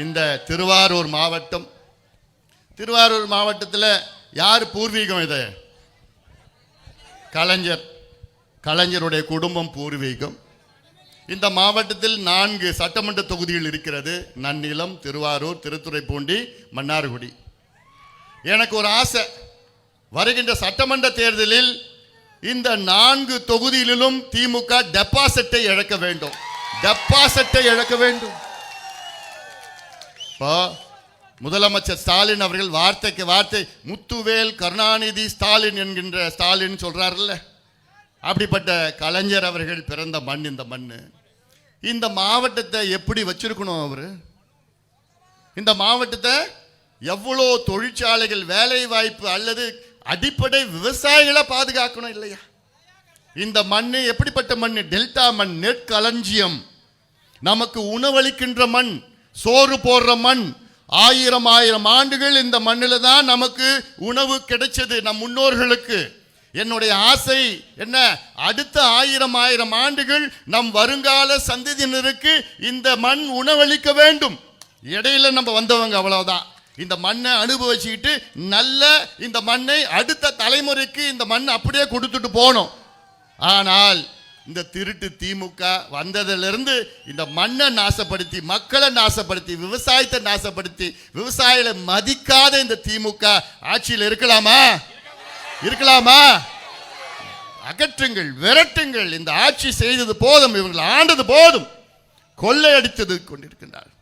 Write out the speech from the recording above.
இந்த திருவாரூர் மாவட்டம். திருவாரூர் மாவட்டத்தில் யார் பூர்வீகம் இது? கலைஞர். கலைஞருடைய குடும்பம் பூர்வீகம். இந்த மாவட்டத்தில் நான்கு சட்டமன்ற தொகுதிகள் இருக்கிறது. நன்னிலம் திருவாரூர் திருத்துறைப்பூண்டி மன்னார்குடி. எனக்கு ஒரு ஆசை. வருகின்ற சட்டமன்ற தேர்தலில் இந்த நான்கு தொகுதிகளிலும் திமுக டெபாசிட்டை இழக்க வேண்டும். டெபாசிட்டை இழக்க வேண்டும். இப்போ முதலமைச்சர் ஸ்டாலின் அவர்கள் வார்த்தைக்கு வார்த்தை முத்துவேல் கருணாநிதி ஸ்டாலின் என்கின்ற ஸ்டாலின் சொல்கிறாருல்ல அப்படிப்பட்ட கலைஞர் அவர்கள் பிறந்த மண் இந்த மண் இந்த மாவட்டத்தை எப்படி வச்சிருக்கணும் அவர்? இந்த மாவட்டத்தை எவ்வளோ தொழிற்சாலைகள் வேலை வாய்ப்பு அல்லது அடிப்படை விவசாயிகளை பாதுகாக்கணும் இல்லையா? இந்த மண் எப்படிப்பட்ட மண் டெல்டா மண் நெற்களஞ்சியம். நமக்கு உணவளிக்கின்ற மண். சோறு போடுற மண். ஆயிரம் ஆயிரம் ஆண்டுகள் இந்த மண்ணில் தான் நமக்கு உணவு கிடைச்சது நம் முன்னோர்களுக்கு. என்னுடைய ஆசை என்ன? அடுத்த ஆயிரம் ஆயிரம் ஆண்டுகள் நம் வருங்கால சந்ததியினருக்கு இந்த மண் உணவளிக்க வேண்டும். இடையில நம்ம வந்தவங்க அவ்வளவுதான். இந்த மண்ணை அனுபவிச்சுக்கிட்டு நல்ல இந்த மண்ணை அடுத்த தலைமுறைக்கு இந்த மண் அப்படியே கொடுத்துட்டு போகணும் ஆனால் இந்த திருட்டு திமுக வந்ததிலிருந்து இந்த மண்ணை நாசப்படுத்தி மக்களை நாசப்படுத்தி விவசாயத்தை நாசப்படுத்தி விவசாயிகளை மதிக்காத இந்த திமுக ஆட்சியில் இருக்கலாமா? இருக்கலாமா? அகற்றுங்கள் விரட்டுங்கள். இந்த ஆட்சி செய்தது போதும் இவர்கள் ஆண்டது போதும். கொள்ளையடித்தது கொண்டிருக்கின்றார்கள்.